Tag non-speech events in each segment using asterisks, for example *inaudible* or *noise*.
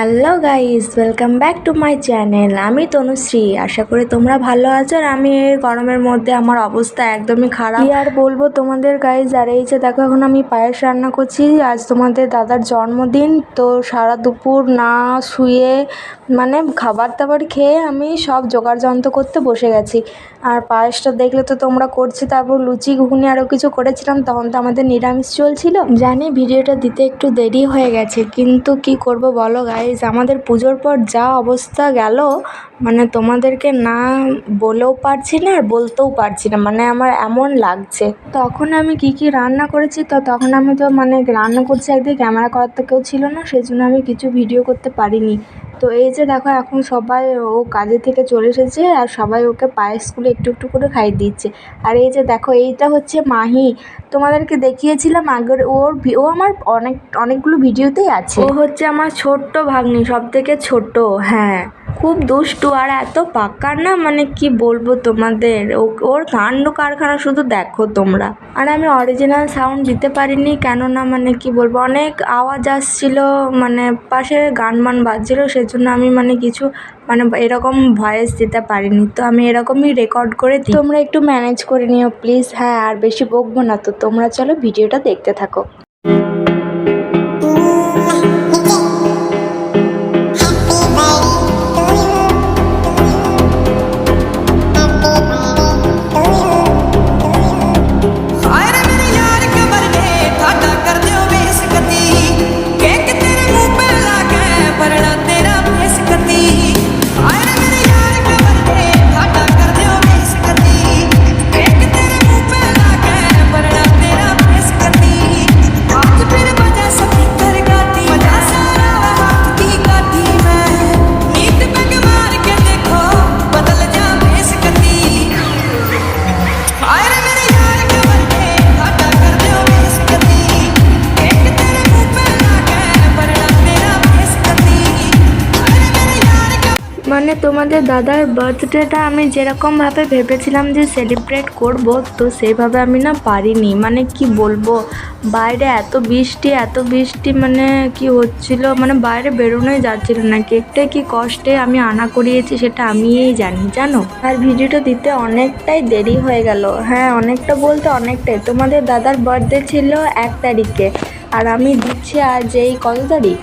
hello guys welcome back to my channel আমি তনুশ্রী। আশা করি তোমরা ভালো আছো আর আমি গরমের মধ্যে আমার অবস্থা একদমই খারাপ। আর বলব তোমাদের গাইস আর এই যে দেখো, এখন আমি পায়েস রান্না করছি। আজ তোমাদের দাদার জন্মদিন। তো সারা দুপুর না শুয়ে মানে খাবার দাবার খেয়ে আমি সব জোগাড় যন্ত্র করতে বসে গেছি। আর পায়েসটা দেখলে তো তোমরা করছি, তারপর লুচি, ঘুগনি আরও কিছু করেছিলাম। তখন তো আমাদের নিরামিষ চলছিল। জানি ভিডিওটা দিতে একটু দেরি হয়ে গেছে, কিন্তু কি করব বলো গাইজ আমাদের পুজোর পর যা অবস্থা গেল মানে তোমাদেরকে না বলেও পারছি না আর বলতেও পারছি না মানে আমার এমন লাগছে। তখন আমি কি কি রান্না করেছি, তো তখন আমি তো মানে রান্না করছি, একদিকে ক্যামেরা করার তো কেউ ছিল না সেই জন্য আমি কিছু ভিডিও করতে পারিনি। তো এই যে দেখো, এখন সবাই ও কাজে থেকে চলে এসেছে আর সবাই ওকে পায়েসগুলো একটু একটু করে খাইয়ে দিচ্ছে। আর এই যে দেখো, এইটা হচ্ছে মাহি। তোমাদেরকে দেখিয়েছিলাম আগের, ওর ও আমার অনেক, অনেকগুলো ভিডিওতেই আছে। ও হচ্ছে আমার ছোট্ট ভাগ্নি সব থেকে ছোট হ্যাঁ। খুব দুষ্টু, আর এত পাক্কা না? মানে কি বলব তোমাদের? ওর কাণ্ড কারখানা শুধু দেখো তোমরা। আর আমি অরিজিনাল সাউন্ড দিতে পারিনি, কেননা মানে কি বলব, অনেক আওয়াজ আসছিল মানে পাশে গান মান বাজছিল, সেজন্য আমি মানে কিছু মানে এরকম ভয়েস দিতে পারিনি। তো আমি এরকমই রেকর্ড করে দিই। তোমরা একটু ম্যানেজ করে নিও প্লিজ হ্যাঁ আর বেশি বকবো না তো। তোমরা চলো ভিডিওটা দেখতে থাকো। মানে তোমাদের দাদার বার্থডেটা আমি যেরকমভাবে ভেবেছিলাম যে সেলিব্রেট করব, তো সেইভাবে আমি না পারিনি। মানে কি বলব, বাইরে এত বৃষ্টি এত বৃষ্টি মানে কি হচ্ছিল মানে বাইরে বেরোনোই যাচ্ছিল না। কেকটা কি কষ্টে আমি আনা করিয়েছি সেটা আমিই জানি, জানো? আর ভিডিওটা দিতে অনেকটাই দেরি হয়ে গেল। হ্যাঁ অনেকটা বলতে অনেকটাই। তোমাদের দাদার বার্থডে ছিল এক তারিখে, আর আমি দিচ্ছি আজ এই কত তারিখ?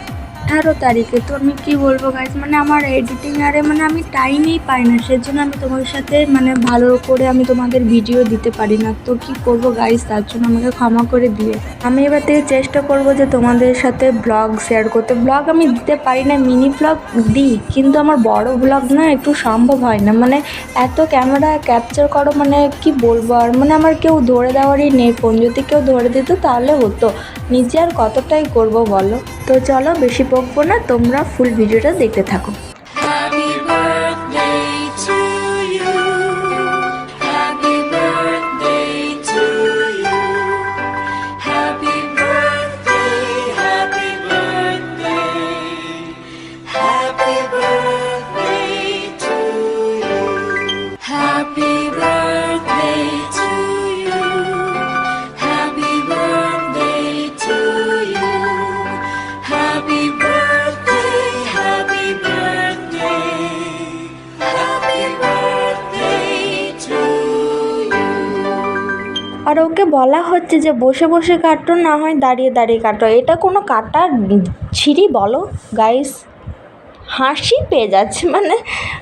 আঠারো তারিখে। তো আমি কি বলব গাইজ মানে আমার এডিটিং আরে মানে আমি টাইমই পাই না, সেজন্য আমি তোমাদের সাথে মানে ভালো করে আমি তোমাদের ভিডিও দিতে পারি না। তো কি করব গাইজ তার জন্য আমাকে ক্ষমা করে দিয়ে আমি এবার থেকে চেষ্টা করব যে তোমাদের সাথে ব্লগ শেয়ার করতে। ব্লগ আমি দিতে পারি না মিনি ব্লগ দিই, কিন্তু আমার বড় ব্লগ না একটু সম্ভব হয় না। মানে এত ক্যামেরা ক্যাপচার করো মানে কি বলব আর? মানে আমার কেউ ধরে দেওয়ারই নেই ফোন যদি কেউ ধরে দিত তাহলে হতো। নিজে আর কতটাই করব বলো? তো চলো, বেশি বকবো না তোমরা ফুল ভিডিওটা দেখতে থাকো। আর ওকে বলা হচ্ছে যে বসে বসে কাটো, না হয় দাঁড়িয়ে দাঁড়িয়ে কাটো। এটা কোনো কাটার ছিঁড়ি বলো গাইস হাসি পেয়ে যাচ্ছে। মানে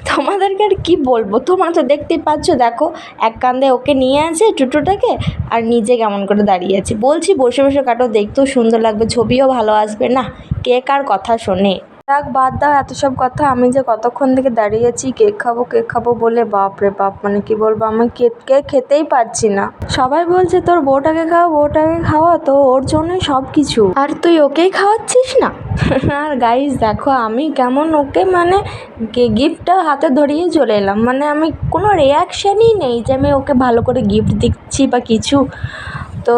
তোমাদেরকে আর কী বলব? তোমরা তো দেখতেই পাচ্ছ, দেখো, এক কান্দে ওকে নিয়ে আছে টুটোটাকে, আর নিজে কেমন করে দাঁড়িয়ে আছে। বলছি বসে বসে কাটো, দেখতেও সুন্দর লাগবে, ছবিও ভালো আসবে। না, কে কার কথা শোনে? যাক বাদ দাও, এত সব কথা। আমি যে কতক্ষণ থেকে দাঁড়িয়ে আছি কেক খাব কেক খাব বলে বাপ রে বাপ মানে কি বলব, আমি কেক খেতেই পারছি না। সবাই বলছে, তোর বউটাকে খাওয়া বউটাকে খাওয়া, তো ওর জন্যই সব কিছু আর তুই ওকেই খাওয়াচ্ছিস না? *laughs* আর গাইস দেখো, আমি কেমন ওকে মানে গিফটটা হাতে ধরিয়ে চলে এলাম। মানে আমি কোনো রিয়াকশানই নেই যে আমি ওকে ভালো করে গিফট দিচ্ছি বা কিছু। তো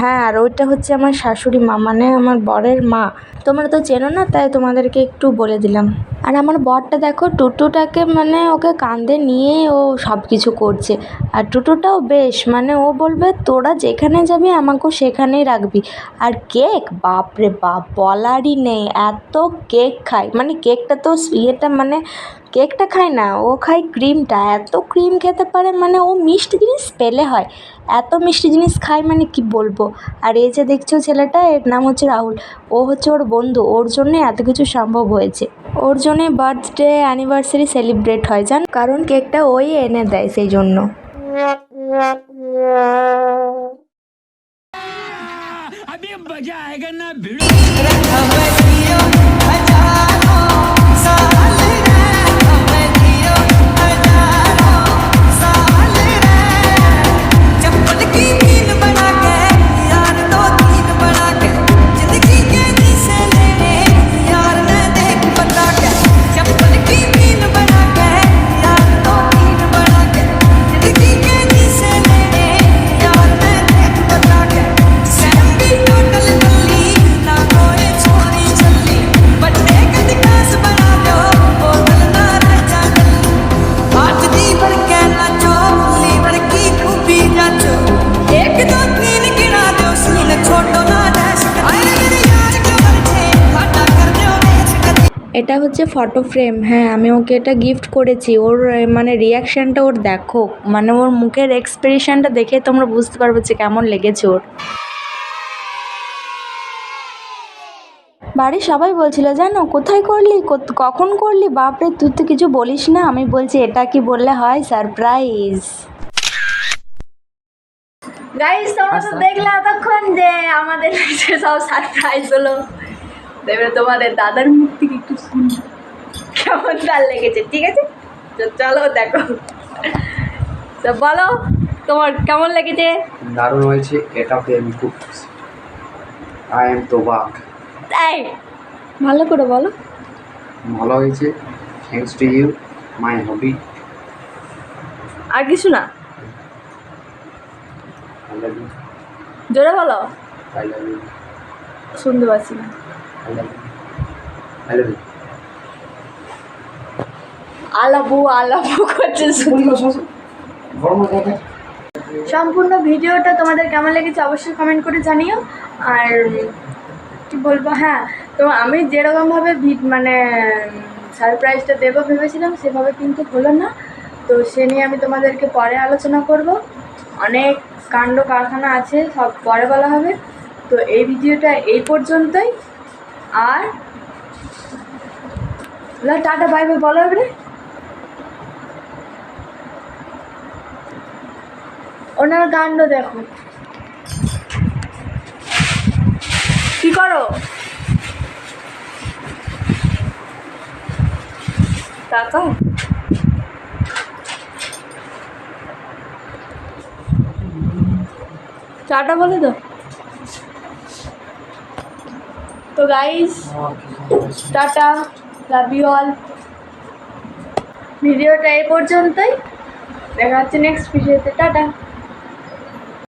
হ্যাঁ আর ওইটা হচ্ছে আমার শাশুড়ি মা মানে আমার বরের মা। তোমরা তো চেনো না, তাই তোমাদেরকে একটু বলে দিলাম। আর আমার বরটা দেখো, টুটুটাকে মানে ওকে কাঁধে নিয়ে ও সব কিছু করছে। আর টুটুটাও বেশ মানে ও বলবে, তোরা যেখানে যাবি, আমাকেও সেখানেই রাখবি। আর কেক, বাপরে বাপ, বলারই নেই, এত কেক খায় মানে কেকটা তো ইয়েটা মানে কেকটা খায় না ও খায় ক্রিমটা এত ক্রিম খেতে পারে মানে ও মিষ্টি জিনিস পেলে হয় এত মিষ্টি জিনিস খায় মানে কি বলবো আর এই যে দেখছো ছেলেটা এর নাম হচ্ছে রাহুল ও হচ্ছে ওর বন্ধু ওর জন্যে এত কিছু সম্ভব হয়েছে ওর জন্যে বার্থডে অ্যানিভার্সারি সেলিব্রেট হয় জান কারণ কেকটা ওই এনে দেয় সেই জন্য चप्पल এটা হচ্ছে ফটো ফ্রেম হ্যাঁ আমি ওকে এটা গিফট করেছি। ওর মানে রিয়াকশানটা ওর দেখো মানে ওর মুখের এক্সপ্রেশনটা দেখে তোমরা বুঝতে পারবে যে কেমন লেগেছে ওর। বাড়ির সবাই বলছিল জানো কোথায় করলি? কখন করলি? বাপরে তুই তো কিছু বলিস না। আমি বলছি এটা কি বললে হয়? সারপ্রাইজ গাইস তোমরা তো দেখলে এতক্ষণ যে আমাদের সব সারপ্রাইজ হলো। এবারে তোমাদের দাদার মুখ থেকে একটু শুনি। কেমন তার লেগেছে ঠিক আছে? তো চলো দেখো। তো বলো তোমার কেমন লেগেছে? দারুণ হয়েছে এটা পেয়ে আমি খুব আই এম তো বাক তাই ভালো করে বলো। ভালো হয়েছে thanks to you my hobby আর কিছু না। জোরে বলো। শুনতে পাচ্ছি না। আলাবু আলাবু করছে সম্পূর্ণ ভিডিওটা তোমাদের কেমন লেগেছে অবশ্যই কমেন্ট করে জানিও। আর কি বলব হ্যাঁ তো আমি যেরকমভাবে মানে সারপ্রাইজটা দেবো ভেবেছিলাম, সেভাবে কিন্তু হলো না। তো সে নিয়ে আমি তোমাদেরকে পরে আলোচনা করব। অনেক কাণ্ড কারখানা আছে, সব পরে বলা হবে। তো এই ভিডিওটা এই পর্যন্তই। আর? টাটা, বাই বাই, বলো এবারে। ওনার কাণ্ড দেখো। কি করো? টাকা টাটা বলে তো তো guys tata love you all ভিডিওটা এই পর্যন্তই। দেখা হচ্ছে নেক্সট ভিডিওতে টাটা।